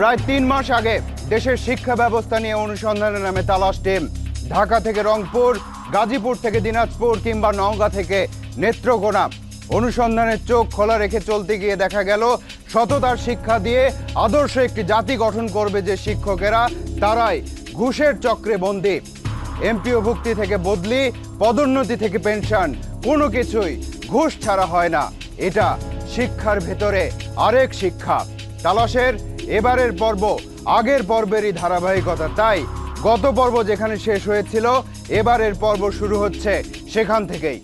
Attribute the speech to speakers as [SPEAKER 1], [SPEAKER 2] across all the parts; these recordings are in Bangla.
[SPEAKER 1] প্রায় তিন মাস আগে দেশের শিক্ষা ব্যবস্থা নিয়ে অনুসন্ধানের নামে তালাশ টিম। ঢাকা থেকে রংপুর, গাজীপুর থেকে দিনাজপুর কিংবা নওগাঁ থেকে নেত্রকোনা। অনুসন্ধানের চোখ খোলা রেখে চলতে গিয়ে দেখা গেল, সততার শিক্ষা দিয়ে আদর্শ একটি জাতি গঠন করবে যে শিক্ষকেরা তারাই। ঘুষের চক্রে বন্দী। এমপিও ভুক্তি থেকে বদলি, পদোন্নতি থেকে পেনশন, কোনো কিছুই ঘুষ ছাড়া হয় না। এটা শিক্ষার ভেতরে আরেক শিক্ষা। তালাশের এবারের পর্ব আগের পর্বেরই ধারাবাহিকতা। তাই গত পর্ব যেখানে শেষ হয়েছিল, এবারের পর্ব শুরু হচ্ছে সেখান থেকেই।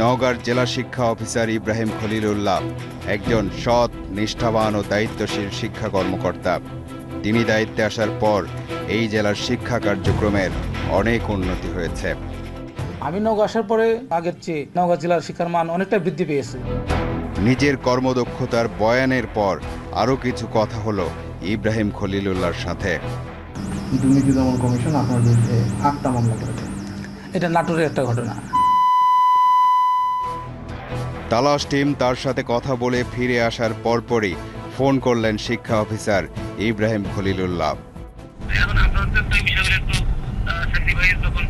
[SPEAKER 1] নওগাঁর জেলা শিক্ষা অফিসার ইব্রাহিম খলিলুল্লাহ একজন সৎ, নিষ্ঠাবান ও দায়িত্বশীল শিক্ষা কর্মকর্তা। তিনি দায়িত্বে আসার পর এই জেলার শিক্ষা কার্যক্রমের অনেক উন্নতি হয়েছে।
[SPEAKER 2] আমি নৌকা আসার পরে আগের চেয়ে নওগাঁ জেলার শিক্ষার মান অনেকটা বৃদ্ধি পেয়েছে।
[SPEAKER 1] নিজের কর্মদক্ষতার বয়ানের পর আরও কিছু কথা হলো ইব্রাহিম খলিলুল্লাহর সাথে।
[SPEAKER 3] দুর্নীতি দমন কমিশন আপনার বিরুদ্ধে আটটা মামলা করেছে।
[SPEAKER 2] এটা নাটোরের একটা ঘটনা।
[SPEAKER 1] তালাশ টিম তার সাথে কথা বলে ফিরে আসার পরপরই ফোন করলেন শিক্ষা অফিসার ইব্রাহিম খলিলুল্লাহ।
[SPEAKER 4] এখন আপনাদের তো বিষয়গুলো একটু চাকরি ভাইয়ের তখন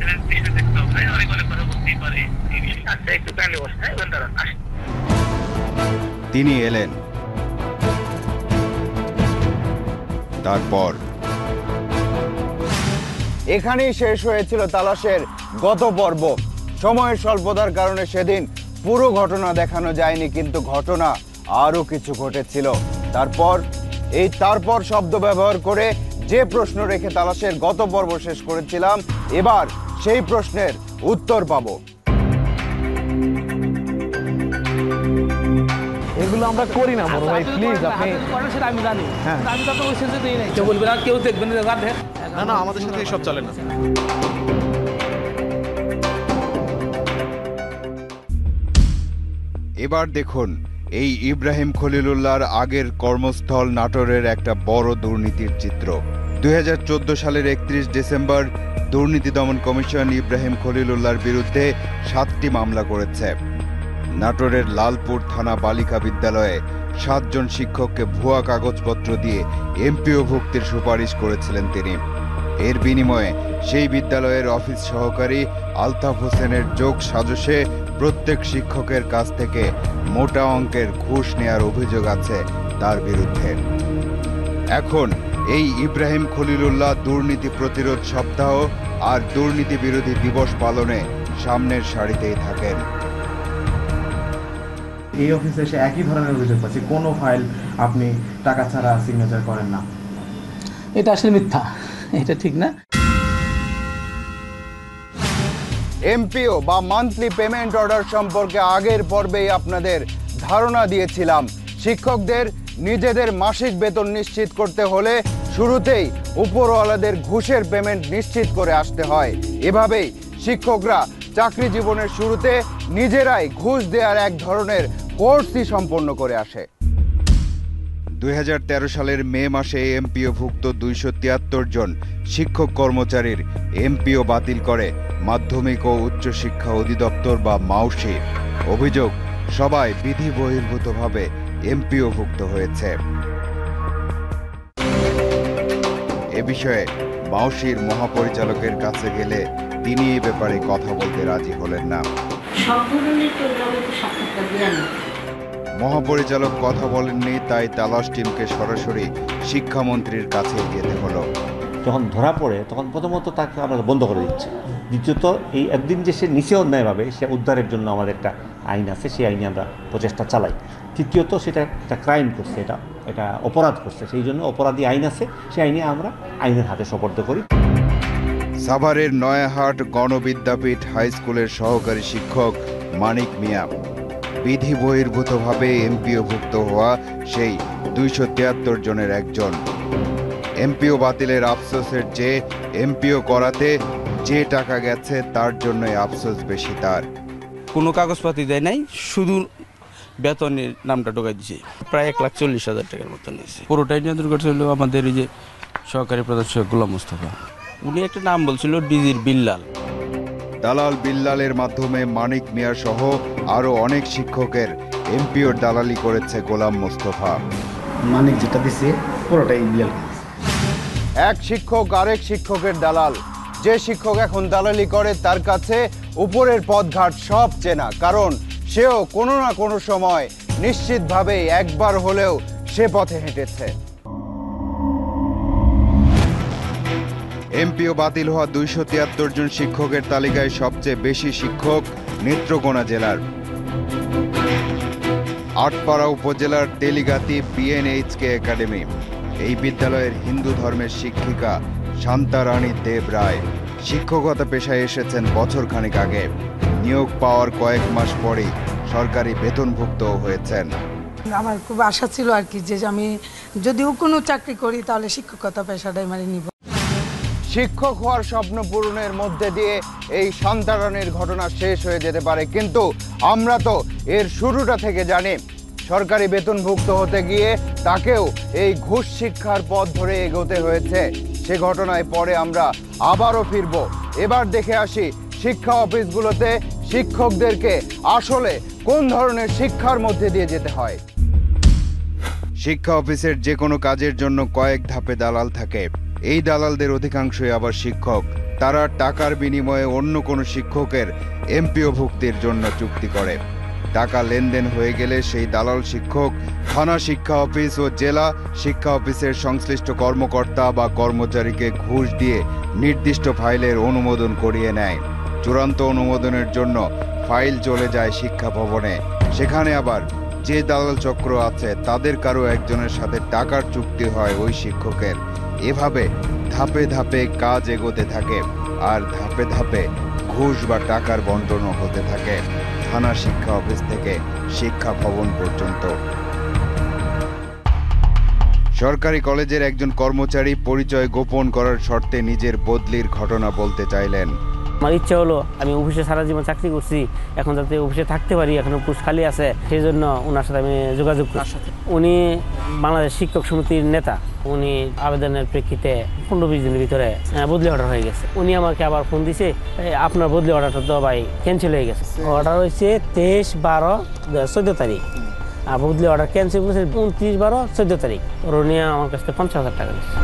[SPEAKER 1] তিনি এলেন। তারপর এখানেই শেষ হয়েছিল তালাশের গত পর্ব। সময়ের স্বল্পতার কারণে সেদিন পুরো ঘটনা দেখানো যায়নি, কিন্তু ঘটনা আরও কিছু ঘটেছিল। তারপর, এই তারপর শব্দ ব্যবহার করে যে প্রশ্ন রেখে তালাশের গত পর্ব শেষ করেছিলাম, এবার সেই প্রশ্নের উত্তর পাবো।
[SPEAKER 3] এগুলো আমরা করি না বড় ভাই প্লিজ আপনি
[SPEAKER 2] সেটা আমি জানি।
[SPEAKER 3] হ্যাঁ।
[SPEAKER 2] আমি তো আপনাকে সেন্সে দিই নাই। কেউ বলবে না কেউ দেখবেন না গান দেখ।
[SPEAKER 5] না না আমাদের সাথে এসব চলে না।
[SPEAKER 1] এবার দেখুন এই ইব্রাহিম খলিলুল্লাহর আগের কর্মস্থল নাটোরের একটা বড় দুর্নীতির চিত্র। দুই হাজার চোদ্দ সালের একত্রিশ ডিসেম্বর দুর্নীতি দমন কমিশন ইব্রাহিম খলিলুল্লাহর বিরুদ্ধে সাতটি মামলা করেছে। নাটোরের লালপুর থানা বালিকা বিদ্যালয়ে সাতজন শিক্ষককে ভুয়া কাগজপত্র দিয়ে এমপিও ভুক্তির সুপারিশ করেছিলেন তিনি। এর বিনিময়ে সেই বিদ্যালয়ের অফিস সহকারী আলতাফ হোসেনের যোগ সাজসে প্রত্যেক শিক্ষকের কাছ থেকে মোটা অঙ্কের ঘুষ নেয়ার অভিযোগ আছে তার বিরুদ্ধে। এখন এই ইব্রাহিম খলিলুল্লাহ দুর্নীতি প্রতিরোধ সপ্তাহ আর দুর্নীতি বিরোধী দিবস পালনে সামনের সারিতেই থাকেন।
[SPEAKER 3] এই অফিসে এসে একই ধরনের অভিযোগ পাচ্ছি কোনো ফাইল আপনি টাকা ছাড়া সিগনেচার করেন না।
[SPEAKER 2] এটা আসলে মিথ্যা এটা ঠিক না।
[SPEAKER 1] এমপিও বা মান্থলি পেমেন্ট অর্ডার সম্পর্কে আগের পর্বেই আপনাদের ধারণা দিয়েছিলাম। শিক্ষকদের নিজেদের মাসিক বেতন নিশ্চিত করতে হলে শুরুতেই উপরওয়ালাদের ঘুষের পেমেন্ট নিশ্চিত করে আসতে হয়। এভাবেই শিক্ষকরা চাকরি জীবনের শুরুতে নিজেরাই ঘুষ দেওয়ার এক ধরনের কোর্সই সম্পন্ন করে আসে। দুই হাজার তেরো সালের মে মাসে এমপিও ভুক্ত দুইশো তিয়াত্তর জন শিক্ষক কর্মচারীর এমপিও বাতিল করে মাধ্যমিক ও উচ্চশিক্ষা অধিদপ্তর বা মাউসি অভিযোগ, সবাই বিধি বহির্ভূতভাবে এমপিও ভুক্ত হয়েছে। এ বিষয়ে মাউসির মহাপরিচালকের কাছে গেলে তিনি এ ব্যাপারে কথা বলতে রাজি হলেন না। মহাপরিচালক কথা বলেননি তাই তালাশ টিমকে সরাসরি শিক্ষামন্ত্রীর কাছে যেতে হলো।
[SPEAKER 6] যখন ধরা পড়ে, তখন প্রথমত তাকে আমরা বন্ধ করে দিচ্ছি। দ্বিতীয়ত, এই একদিন যে সে নিচে অন্যায় পাবে সে উদ্ধারের জন্য আমাদের একটা আইন আছে, সেই আইনে আমরা প্রচেষ্টা চালাই। তৃতীয়ত, সেটা একটা ক্রাইম করছে, এটা এটা অপরাধ করছে। সেই জন্য অপরাধী আইন আছে, সেই আইনে আমরা আইনের হাতে সপর্দ করি।
[SPEAKER 1] সাভারের নয়াহাট গণবিদ্যাপীঠ হাই স্কুলের সহকারী শিক্ষক মানিক মিয়া। বিধি বহির্ভূতভাবে এমপিওভুক্ত হওয়া সেই দুইশো তিয়াত্তর জনের একজন। এমপিও বাতিলের আফসোসের যে এমপিও করাতে যে টাকা গেছে তার জন্যই আফসোস বেশি তার।
[SPEAKER 7] কোনো কাগজপাতি দেয় নাই শুধু বেতনের নামটা ঢোকাই দিছে। প্রায় এক লাখ চল্লিশ হাজার টাকার মতো নিয়েছে। পুরোটাই নিয়ন্ত্রণ হলো আমাদের এই যে সহকারী প্রধান সৈয়দ গোলাম মুস্তফা। উনি একটা নাম বলছিল ডিজির বিল্লাল।
[SPEAKER 1] দালাল বিল্লালের মাধ্যমে মানিক মিয়া সহ আরও অনেক শিক্ষকের এমপিওর দালালি করেছে গোলাম মোস্তফা।
[SPEAKER 8] মানিক যেটা দিছে পুরোটাই বিয়াল
[SPEAKER 1] এক শিক্ষক আরেক শিক্ষকের দালাল। যে শিক্ষক এখন দালালি করে, তার কাছে উপরের পথঘাট সব চেনা। কারণ সেও কোনো না কোনো সময় নিশ্চিতভাবেই একবার হলেও সে পথে হেঁটেছে। এমপিও বাতিল হওয়া দুইশো তিয়াত্তর জন শিক্ষকের তালিকায় সবচেয়ে বেশি শিক্ষক নেত্রকোনা জেলার। আটপাড়া উপজেলার তেলিগাতি বিএনএইচকে একাডেমি। এই বিদ্যালয়ের হিন্দু ধর্মের শিক্ষিকা শান্তারানী দেব রায় শিক্ষকতা পেশায় এসেছেন বছরখানেক আগে। নিয়োগ পাওয়ার কয়েক মাস পরেই সরকারি বেতনভুক্ত হয়েছেন।
[SPEAKER 9] আমার খুব আশা ছিল আর কি যে আমি যদিও কোনো চাকরি করি তাহলে শিক্ষকতা পেশাটাই মানে নিব।
[SPEAKER 1] শিক্ষক হওয়ার স্বপ্ন পূরণের মধ্যে দিয়ে এই সন্তারণের ঘটনা শেষ হয়ে যেতে পারে। কিন্তু আমরা তো এর শুরুটা থেকে জানি সরকারি বেতনভুক্ত হতে গিয়ে তাকেও এই ঘুষ শিক্ষার পথ ধরে এগোতে হয়েছে। সে ঘটনায় পরে আমরা আবারও ফিরব। এবার দেখে আসি শিক্ষা অফিসগুলোতে শিক্ষকদেরকে আসলে কোন ধরনের শিক্ষার মধ্যে দিয়ে যেতে হয়। শিক্ষা অফিসের যে কোনো কাজের জন্য কয়েক ধাপে দালাল থাকে। এই দালালদের অধিকাংশই আবার শিক্ষক। তারা টাকার বিনিময়ে অন্য কোনো শিক্ষকের এমপিও ভুক্তির জন্য চুক্তি করে। টাকা লেনদেন হয়ে গেলে সেই দালাল শিক্ষক, থানা শিক্ষা অফিস ও জেলা শিক্ষা অফিসের সংশ্লিষ্ট কর্মকর্তা বা কর্মচারীকে ঘুষ দিয়ে নির্দিষ্ট ফাইলের অনুমোদন করিয়ে নেয়। চূড়ান্ত অনুমোদনের জন্য ফাইল চলে যায় শিক্ষা ভবনে। সেখানে আবার যে দালাল চক্র আছে, তাদের কারও একজনের সাথে টাকার চুক্তি হয় ওই শিক্ষকের। এভাবে ধাপে ধাপে কাজ এগোতে থাকে আর ধাপে ধাপে ঘুষ বা টাকার বন্টনও হতে থাকে। থানা শিক্ষা অফিস থেকে শিক্ষা ভবন পর্যন্ত। সরকারি কলেজের একজন কর্মচারী পরিচয় গোপন করার শর্তে নিজের বদলির ঘটনা বলতে চাইলেন।
[SPEAKER 10] আমার ইচ্ছা হলো আমি অফিসে সারা জীবন চাকরি করছি এখন যাতে অফিসে থাকতে পারি এখনও পোস্ট খালি আছে সেই জন্য ওনার সাথে আমি যোগাযোগ করছি উনি বাংলাদেশ শিক্ষক সমিতির নেতা। উনি আবেদনের প্রেক্ষিতে পনেরো বিশ দিনের ভিতরে বদলি অর্ডার হয়ে গেছে। উনি আমাকে আবার ফোন দিছে আপনার বদলি অর্ডারটা তো ভাই ক্যান্সেল হয়ে গেছে। অর্ডার হয়েছে তেইশ বারো চোদ্দ তারিখ। আর বদলি অর্ডার ক্যান্সেল করেছে উনত্রিশ বারো চোদ্দ তারিখ। ওর উনি আমার কাছ থেকে পঞ্চাশ হাজার টাকা নিচ্ছে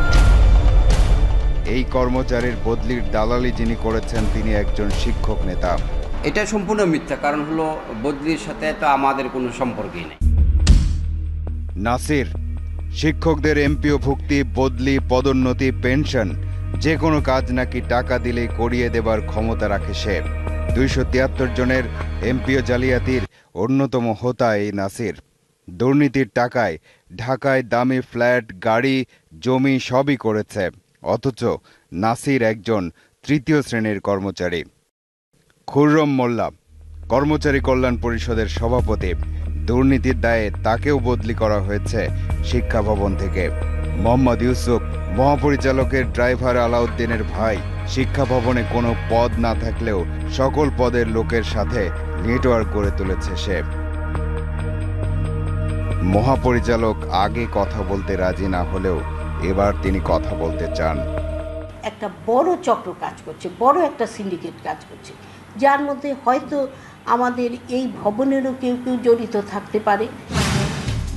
[SPEAKER 1] এই কর্মচারীর বদলির দালালি যিনি করেছেন তিনি একজন শিক্ষক নেতা।
[SPEAKER 11] এটা সম্পূর্ণ মিথ্যা কারণ হলো বদলির সাথে তো আমাদের কোনো সম্পর্কই নেই।
[SPEAKER 1] নাসির শিক্ষকদের এমপিও ভুক্তি, বদলি, পদোন্নতি, পেনশন, যে কোনো কাজ নাকি টাকা দিলে করিয়ে দেবার ক্ষমতা রাখে সে। দুইশো তিয়াত্তর জনের এমপিও জালিয়াতির অন্যতম হোতা এই নাসির। দুর্নীতির টাকায়, ঢাকায় দামি ফ্ল্যাট, গাড়ি, জমি সবই করেছে। অথচ নাসির একজন তৃতীয় শ্রেণির কর্মচারী। খুররম মোল্লা, কর্মচারী কল্যাণ পরিষদের সভাপতি। দুর্নীতির দায়ে তাকেও বদলি করা হয়েছে শিক্ষা ভবন থেকে। মোহাম্মদ ইউসুফ, মহাপরিচালকের ড্রাইভার আলাউদ্দিনের ভাই, শিক্ষা ভবনে কোনো পদ না থাকলেও সকল পদের লোকের সাথে নেটওয়ার্ক গড়ে তুলেছে সে। মহাপরিচালক আগে কথা বলতে রাজি না হলেও এবার তিনি কথা বলতে চান।
[SPEAKER 12] একটা বড় চক্র কাজ করছে, বড় একটা সিন্ডিকেট কাজ করছে, যার মধ্যে হয়তো আমাদের এই ভবনেরও কেউ কেউ জড়িত থাকতে পারে।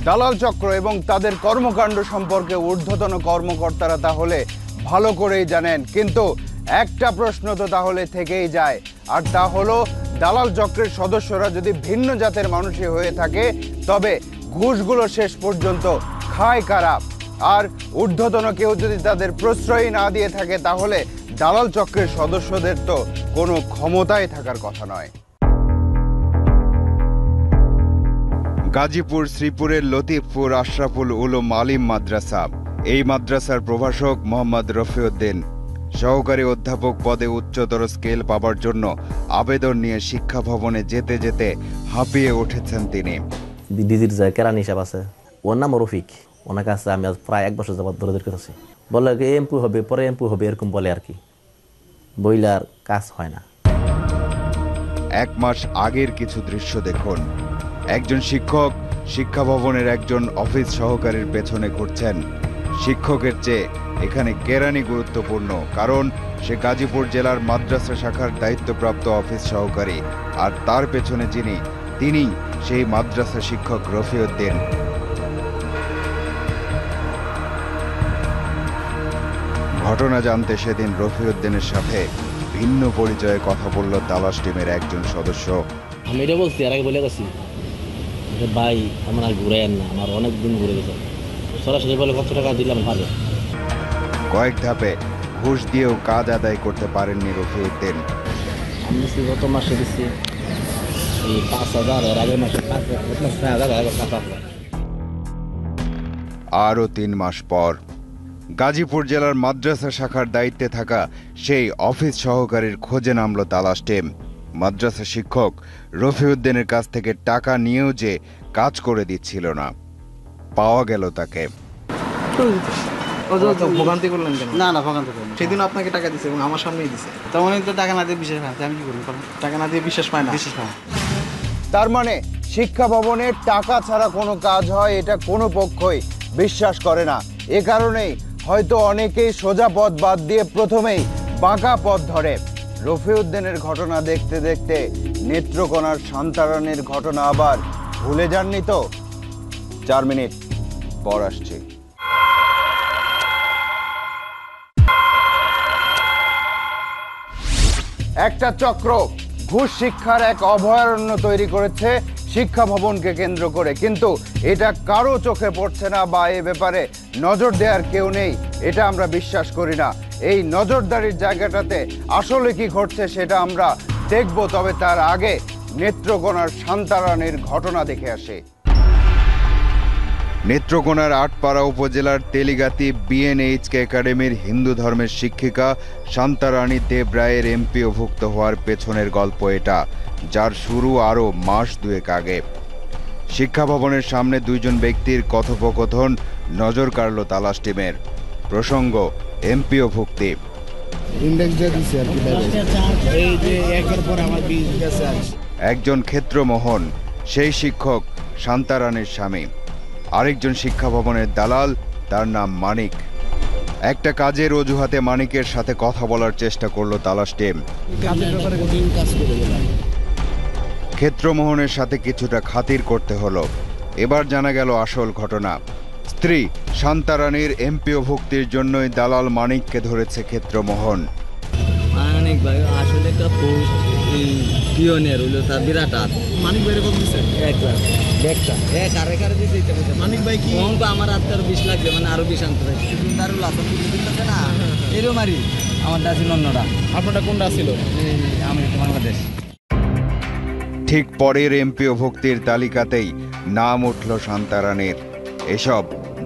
[SPEAKER 1] দালাল চক্র এবং তাদের কর্মকাণ্ড সম্পর্কে ঊর্ধ্বতন কর্মকর্তারা তাহলে ভালো করেই জানেন, কিন্তু একটা প্রশ্ন তো তাহলে থেকেই যায়, আর তা হলো দালাল চক্রের সদস্যরা যদি ভিন্ন জাতের মানুষই হয়ে থাকে, তবে ঘুষগুলো শেষ পর্যন্ত খায় কারা? আর ঊর্ধ্বতন কেউ যদি তাদের প্রশ্রয় না দিয়ে থাকে, তাহলে দালাল চক্রের সদস্যদের তো কোনো ক্ষমতাই থাকার কথা নয়। গাজীপুর শ্রীপুরের লতিফপুর আশরাফুল উলুম আলিম মাদ্রাসা। এই মাদ্রাসার প্রভাষক মোহাম্মদ রফিউদ্দিন। সহকারী অধ্যাপক পদে উচ্চতর স্কেল পাবার জন্য আবেদন নিয়ে শিক্ষা ভবনে যেতে যেতে হাঁপিয়ে উঠেছেন তিনি।
[SPEAKER 10] ডিজির যে কেরানি হিসাব আছে ওর নাম রফিক। ওনার কাছে আমি প্রায় এক বছর যাবত ধরে ধরে করতেছি বলে এমপু হবে পরে এমপু হবে এরকম বলে আর কি। বইলার কাজ হয় না।
[SPEAKER 1] এক মাস আগের কিছু দৃশ্য দেখুন। একজন শিক্ষক শিক্ষা ভবনের একজন অফিস সহকারীর পেছনে ঘুরছেন। শিক্ষকের চেয়ে এখানে কেরানি গুরুত্বপূর্ণ, কারণ সে গাজীপুর জেলার মাদ্রাসা শাখার দায়িত্বপ্রাপ্ত অফিস সহকারী, আর তার পেছনে যিনি তিনি সেই মাদ্রাসা শিক্ষক রফিউদ্দিন। ঘটনা জানতে সেদিন রফিউদ্দিনের সাথে ভিন্ন পরিচয়ে কথা বলল তালাশ টিমের একজন সদস্য।
[SPEAKER 13] আমি এটা বলছি, আর আগে বলে গেছি। ভাই আমার আর ঘুরাইয়েন না আমার অনেক দিন ঘুরে গেছে। সরাসরি বলে কত টাকা দিলাম ভালো।
[SPEAKER 1] কয়েক ধাপে ঘুষ দিয়েও কাজ আদায় করতে পারেননি রফিউদ্দিন।
[SPEAKER 13] আমি গত মাসে দিচ্ছি এই পাঁচ হাজার আর আগের মাসে পাঁচ হাজার।
[SPEAKER 1] আরও তিন মাস পর গাজীপুর জেলার মাদ্রাসা শাখার দায়িত্বে থাকা সেই অফিস সহকারীর খোঁজে নামল তালাশ টিম। মাদ্রাসা শিক্ষক রফিউদ্দিনের কাছ থেকে টাকা নিয়েও যে কাজ করে দিচ্ছিল না পাওয়া গেল তাকে।
[SPEAKER 8] না না ভোগান্ত
[SPEAKER 5] সেদিন আপনাকে টাকা দিছে এবং আমার সামনেই দিছে।
[SPEAKER 8] তো তো টাকা না দিয়ে বিশেষ পাচ্ছে আমি কি করব
[SPEAKER 5] টাকা না দিয়ে বিশ্বাস পায় না।
[SPEAKER 8] বিশেষ পায় না।
[SPEAKER 14] তার মানে শিক্ষা ভবনে টাকা ছাড়া কোনো কাজ হয় এটা কোনো পক্ষই বিশ্বাস করে না। এ কারণেই হয়তো অনেকেই সোজা পথ বাদ দিয়ে প্রথমেই বাঁকা পথ ধরে। রফিউদ্দিনের ঘটনা দেখতে দেখতে নেত্রকোনার শান্তারানের ঘটনা আবার ভুলে যাননি তো। চার মিনিট পর আসছি। একটা চক্র ঘুষ শিক্ষার এক অভয়ারণ্য তৈরি করেছে, শিক্ষা ভবনকে কেন্দ্র করে। কিন্তু এটা কারও চোখে পড়ছে না বা এ ব্যাপারে নজর দেওয়ার কেউ নেই, এটা আমরা বিশ্বাস করি না। এই নজরদারির জায়গাটাতে আসলে কি ঘটছে সেটা আমরা দেখব, তবে তার আগে নেত্রকোনার শান্তারানের ঘটনা দেখে আসে।
[SPEAKER 1] নেত্রকোনার আটপাড়া উপজেলার তেলিগাতি বিএনএইচকে একাডেমির হিন্দু ধর্মের শিক্ষিকা শান্তারানী দেব রায়ের এমপিওভুক্ত হওয়ার পেছনের গল্প এটা, যার শুরু আরও মাস দুয়েক আগে। শিক্ষা ভবনের সামনে দুইজন ব্যক্তির কথোপকথন নজর কাড়ল তালাশ টিমের। প্রসঙ্গ এমপিও ভুক্তি।
[SPEAKER 8] ইন্ডেক্স আর কি এই যে একের পর আমার বিশ গেছে
[SPEAKER 1] একজন ক্ষেত্রমোহন সেই শিক্ষক শান্তারানের স্বামী। আরেকজন শিক্ষা ভবনের দালাল তার নাম মানিক। একটা কাজের অজুহাতে মানিকের সাথে কথা বলার চেষ্টা করল তালাশ টিম। ক্ষেত্রমোহনের সাথে কিছুটা খাতির করতে হলো। এবার জানা গেল আসল ঘটনা। স্ত্রী শান্তারানীর এমপিও ভুক্তির জন্যই দালাল মানিককে ধরেছে ক্ষেত্রমোহন।
[SPEAKER 13] অনেক ভাই আসলে একটা পোস্ট হইল তার বিরাট হাত।
[SPEAKER 5] মানিক ভাইরে কত দিছে?
[SPEAKER 13] এক লাখ। একটা এক আরে কারে দিতে দিতে বলছে
[SPEAKER 5] মানিক ভাই কি?
[SPEAKER 13] অঙ্ক আমার হাত তার বিশ লাগবে মানে আরও বিশ আনতে হবে কিন্তু তার লাভ না? আমার দাসি অন্যরা
[SPEAKER 5] আপনারটা কোনটা ছিল?
[SPEAKER 13] আমি বাংলাদেশ।
[SPEAKER 1] ঠিক পরের এমপিও ভক্তির তালিকাতেই নাম উঠল শান্তারানীর। এসব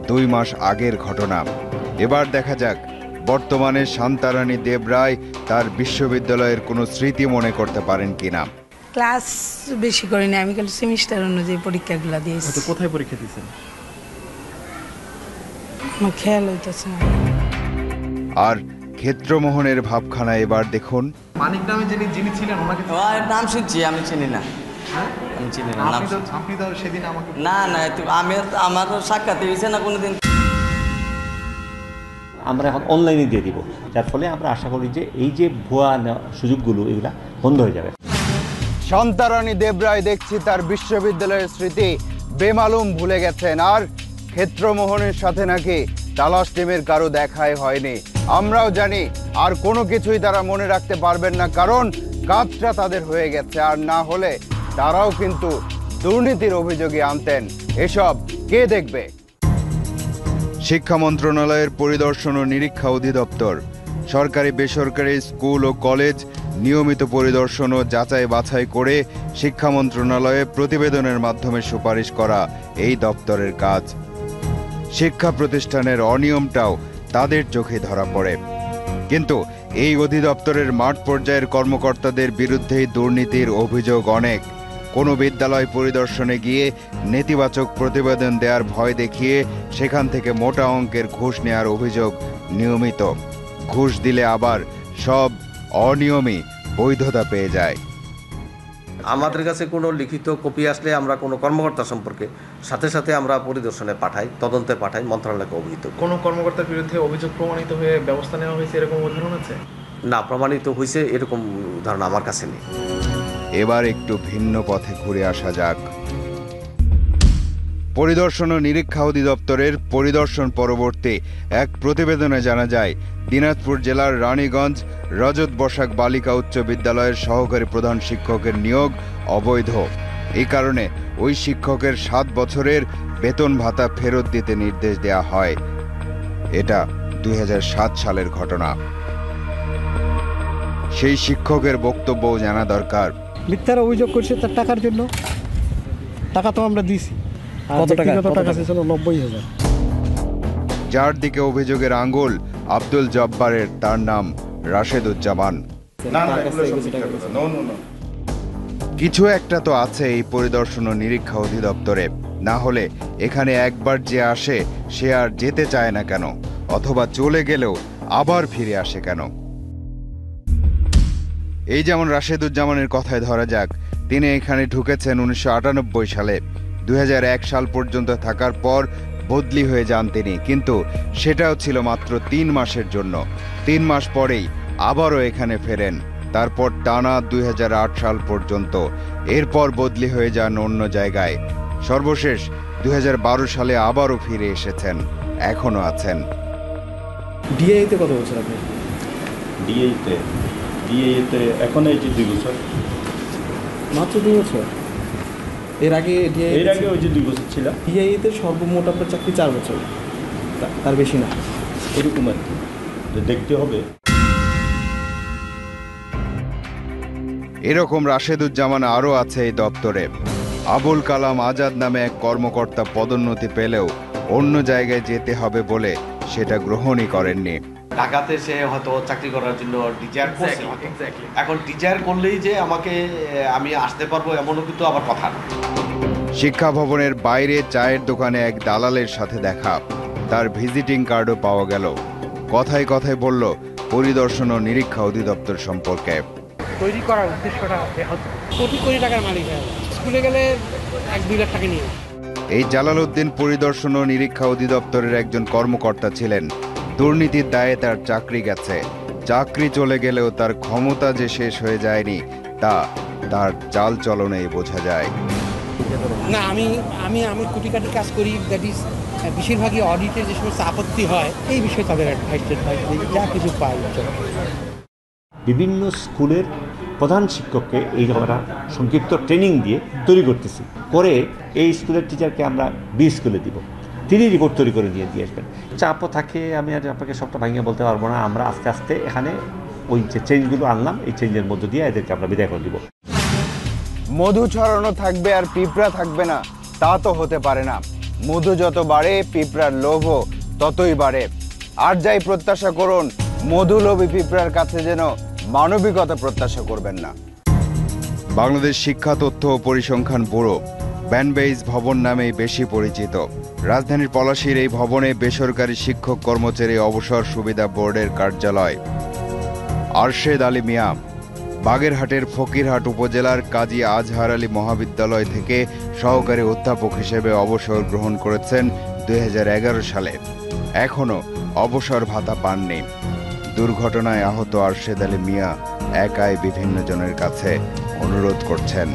[SPEAKER 1] দুই মাস আগের ঘটনা। এবার দেখা যাক বর্তমানে শান্তারানী দেবরায় তার বিশ্ববিদ্যালয়ের কোনো স্মৃতি মনে করতে পারেন কিনা।
[SPEAKER 9] ক্লাস বেশি করিনি আমি খালি সেমিস্টার অনুযায়ী পরীক্ষাগুলো দিয়েছি।
[SPEAKER 5] কোথায় পরীক্ষা দিয়েছেন?
[SPEAKER 9] আমার খেয়াল হইতেছে না।
[SPEAKER 1] আর ক্ষেত্রমোহনের ভাবখানা এবার দেখুন।
[SPEAKER 5] মানিক নামে যিনি যিনি ছিলেন ওনাকে
[SPEAKER 13] নাম শুনছি আমি চিনি না। আমি চিনি না নাম
[SPEAKER 5] আপনি তো সেদিন আমাকে
[SPEAKER 13] না না আমি আমার সাক্ষাৎ হয়েছে না কোনোদিন?
[SPEAKER 6] আমরা এখন অনলাইনে দিয়ে দিব যার ফলে আমরা আশা করি যে এই যে ভুয়া সুযোগগুলো এগুলা বন্ধ হয়ে যাবে।
[SPEAKER 14] শান্তারানী দেবরায় দেখছি তার বিশ্ববিদ্যালয়ের স্মৃতি বেমালুম ভুলে গেছেন আর ক্ষেত্রমোহনের সাথে নাকি তালাশ টিমের কারও দেখাই হয়নি। আমরাও জানি আর কোনো কিছুই তারা মনে রাখতে পারবেন না কারণ কাজটা তাদের হয়ে গেছে আর না হলে তারাও কিন্তু দুর্নীতির অভিযোগে আনতেন। এসব কে দেখবে?
[SPEAKER 1] শিক্ষা মন্ত্রণালয়ের পরিদর্শন ও নিরীক্ষা অধিদপ্তর। সরকারি, বেসরকারি স্কুল ও কলেজ নিয়মিত পরিদর্শন ও যাচাই বাছাই করে শিক্ষা মন্ত্রণালয়ে প্রতিবেদনের মাধ্যমে সুপারিশ করা এই দপ্তরের কাজ। শিক্ষা প্রতিষ্ঠানের অনিয়মটাও তাদের চোখে ধরা পড়ে। কিন্তু এই অধিদপ্তরের মাঠ পর্যায়ের কর্মকর্তাদের বিরুদ্ধেই দুর্নীতির অভিযোগ অনেক। কোনো বিদ্যালয় পরিদর্শনে গিয়ে নেতিবাচক প্রতিবেদন দেওয়ার ভয় দেখিয়ে সেখান থেকে মোটা অঙ্কের ঘুষ নেওয়ার অভিযোগ নিয়মিত। ঘুষ দিলে আবার সব অনিয়মই বৈধতা পেয়ে যায়।
[SPEAKER 15] আমাদের কাছে কোনো লিখিত কপি আসলে আমরা কোনো কর্মকর্তা সম্পর্কে সাথে সাথে আমরা পরিদর্শনে পাঠাই তদন্তে পাঠাই মন্ত্রণালয়কে অভিহিত
[SPEAKER 5] কোনো কর্মকর্তার বিরুদ্ধে অভিযোগ প্রমাণিত হয়ে ব্যবস্থা নেওয়া হয়েছে এরকম উদাহরণ আছে?
[SPEAKER 15] না প্রমাণিত হয়েছে এরকম উদাহরণ আমার কাছে নেই।
[SPEAKER 1] এবার একটু ভিন্ন পথে ঘুরে আসা যাক। পরিদর্শন ও নিরীক্ষা অধিদপ্তরের পরিদর্শন পরবর্তী এক প্রতিবেদনে জানা যায়, দিনাজপুর জেলার রানীগঞ্জ রজত বসাক বালিকা উচ্চ বিদ্যালয়ের সহকারী প্রধান শিক্ষকের নিয়োগ অবৈধ। এই কারণে ওই শিক্ষকের সাত বছরের বেতন ভাতা ফেরত দিতে নির্দেশ দেয়া হয়। এটা দুই হাজার সাত সালের ঘটনা। সেই শিক্ষকের বক্তব্যও জানা দরকার।
[SPEAKER 8] মিথ্যার অভিযোগ করছে তার টাকার জন্য। টাকা তো আমরা দিছি।
[SPEAKER 5] কত টাকা?
[SPEAKER 8] কত
[SPEAKER 5] কত
[SPEAKER 8] টাকা
[SPEAKER 5] টাকা?
[SPEAKER 8] ছিল? নব্বই হাজার।
[SPEAKER 1] যার দিকে অভিযোগের আঙ্গুল আব্দুল জব্বারের তার নাম রাশেদুজ্জামান। কিছু একটা তো আছে এই পরিদর্শন ও নিরীক্ষা অধিদপ্তরে। না হলে এখানে একবার যে আসে সে আর যেতে চায় না কেন? অথবা চলে গেলেও আবার ফিরে আসে কেন? এই যেমন রাশেদুজ্জামানের কথায় ধরা যাক তিনি এখানে ঢুকেছেন উনিশশো আটানব্বই সালে। দুই হাজার এক সাল পর্যন্ত থাকার পর বদলি হয়ে যান তিনি কিন্তু সেটাও ছিল মাত্র তিন মাসের জন্য। তিন মাস পরেই আবারও এখানে ফেরেন তারপর টানা দুই হাজার আট সাল পর্যন্ত। এরপর বদলি হয়ে যান অন্য জায়গায়। সর্বশেষ দুই হাজার বারো সালে আবারও ফিরে এসেছেন এখনও আছেন।
[SPEAKER 5] ডিআইতে কত বছর আপনি?
[SPEAKER 16] ডিএইতে ডিএইতে এখন এই যে দুই বছর।
[SPEAKER 5] মাত্র দুই বছর? এর আগে
[SPEAKER 16] এর আগে ওই যে দুই বছর ছিলাম
[SPEAKER 5] ডিআইতে সর্বমোট আপনার চাকরি চার বছর। তার বেশি না।
[SPEAKER 16] এরকম আর কি। দেখতে হবে।
[SPEAKER 1] এরকম রাশেদুজ্জামান আরও আছে এই দপ্তরে। আবুল কালাম আজাদ নামে এক কর্মকর্তা পদোন্নতি পেলেও অন্য জায়গায় যেতে হবে বলে সেটা গ্রহণই করেননি।
[SPEAKER 15] ঢাকাতে সে হয়তো চাকরি করার জন্য ডিজায়ার করছে এখন ডিজায়ার করলেই যে আমাকে আমি আসতে পারব এমনও কিন্তু আবার কথা
[SPEAKER 1] শিক্ষা ভবনের বাইরে চায়ের দোকানে এক দালালের সাথে দেখা। তার ভিজিটিং কার্ডও পাওয়া গেল। কথায় কথায় বলল পরিদর্শন ও নিরীক্ষা অধিদপ্তর সম্পর্কে।
[SPEAKER 17] তৈরি করার উদ্দেশ্যটা কোটি কোটি টাকার মালিক স্কুলে গেলে এক দুই লাখ টাকা নিয়ে।
[SPEAKER 1] এই জালালউদ্দিন পরিদর্শন ও নিরীক্ষা অধিদপ্তরের একজন কর্মকর্তা ছিলেন। দুর্নীতির দায়ে তার চাকরি গেছে। চাকরি চলে গেলেও তার ক্ষমতা যে শেষ হয়ে যায়নি তা তার চাল চলনেই বোঝা যায়।
[SPEAKER 17] না আমি আমি আমি কোটি কাটি কাজ করি দ্যাট ইজ বেশিরভাগই অডিটের যে সমস্ত আপত্তি হয় এই বিষয়ে তাদের অ্যাডভাইস যা কিছু পাই।
[SPEAKER 6] বিভিন্ন স্কুলের প্রধান শিক্ষককে এই আমরা সংক্ষিপ্ত ট্রেনিং দিয়ে তৈরি করতেছি। করে এই স্কুলের টিচারকে আমরা বি স্কুলে দিব। তিনি রিপোর্ট তৈরি করে দিয়ে দিয়ে আসবেন। চাপও থাকে আমি আর আপনাকে সবটা ভাঙিয়ে বলতে পারব না। আমরা আস্তে আস্তে এখানে ওই যে চেঞ্জগুলো আনলাম এই চেঞ্জের মধ্য দিয়ে এদেরকে আমরা বিদায় করে দিব।
[SPEAKER 14] মধু ছড়ানো থাকবে আর পিঁপড়া থাকবে না তা তো হতে পারে না। মধু যত বাড়ে পিঁপড়ার লোভও ততই বাড়ে। আর যাই প্রত্যাশা করুন মধু মধুলোভী পিঁপড়ার কাছে যেন মানবিকতা প্রত্যাশা করবেন না।
[SPEAKER 1] বাংলাদেশ শিক্ষা তথ্য ও পরিসংখ্যান ব্যুরো ব্যানবেইজ ভবন নামেই বেশি পরিচিত। রাজধানীর পলাশীর এই ভবনে বেসরকারি শিক্ষক কর্মচারী অবসর সুবিধা বোর্ডের কার্যালয়। আরশেদ আলী মিয়া বাগেরহাটের ফকিরহাট উপজেলার কাজী আজহার আলী মহাবিদ্যালয় থেকে সহকারী অধ্যাপক হিসেবে অবসর গ্রহণ করেছেন দু হাজার এগারো সালে। এখনও অবসর ভাতা পাননি। দুর্ঘটনায় আহত আরশেদ আলী মিয়া একাই বিভিন্ন জনের কাছে অনুরোধ করছেন।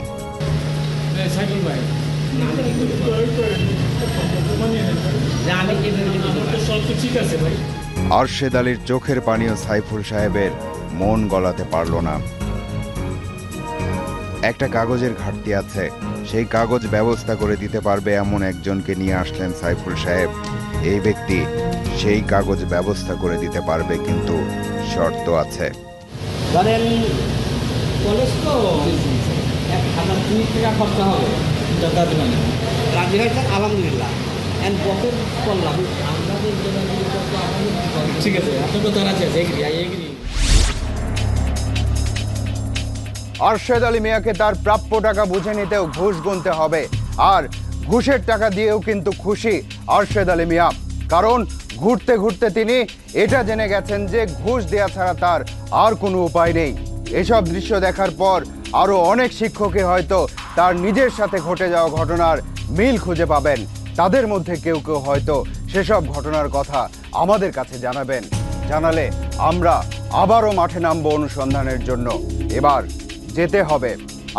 [SPEAKER 1] আরশেদ আলীর চোখের পানীয় সাইফুল সাহেবের মন গলাতে পারল না। একটা কাগজের ঘাটতি আছে। সেই কাগজ ব্যবস্থা করে দিতে পারবে এমন একজনকে নিয়ে আসলেন সাইফুল সাহেব। এই ব্যক্তি সেই কাগজ ব্যবস্থা করে দিতে পারবে কিন্তু শর্ত আছে।
[SPEAKER 18] কলেজ তো এক হাজার দুই টাকা খরচা হবে। যাতায়াত মানে রাজি হয়েছে আলহামদুলিল্লাহ। অ্যান্ড বছর করলাম আমাদের ঠিক আছে। আপনার তো রাজি আছে agree I agree
[SPEAKER 14] Arshed Ali মিয়াকে তার প্রাপ্য টাকা বুঝে নিতেও ঘুষ গুনতে হবে। আর ঘুষের টাকা দিয়েও কিন্তু খুশি আরশেদ আলী মিয়া। কারণ ঘুরতে ঘুরতে তিনি এটা জেনে গেছেন যে ঘুষ দেয়া ছাড়া তার আর কোনো উপায় নেই। এসব দৃশ্য দেখার পর আরও অনেক শিক্ষকই হয়তো তার নিজের সাথে ঘটে যাওয়া ঘটনার মিল খুঁজে পাবেন। তাদের মধ্যে কেউ কেউ হয়তো সেসব ঘটনার কথা আমাদের কাছে জানাবেন। জানালে আমরা আবারও মাঠে নামবো অনুসন্ধানের জন্য। এবার যেতে হবে।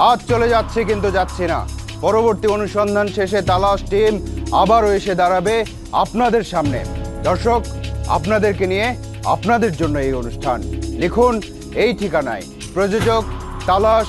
[SPEAKER 14] আজ চলে যাচ্ছে কিন্তু যাচ্ছি না। পরবর্তী অনুসন্ধান শেষে তালাশ টিম আবারও এসে দাঁড়াবে আপনাদের সামনে। দর্শক, আপনাদেরকে নিয়ে আপনাদের জন্য এই অনুষ্ঠান। লিখুন এই ঠিকানায়। প্রযোজক তালাশ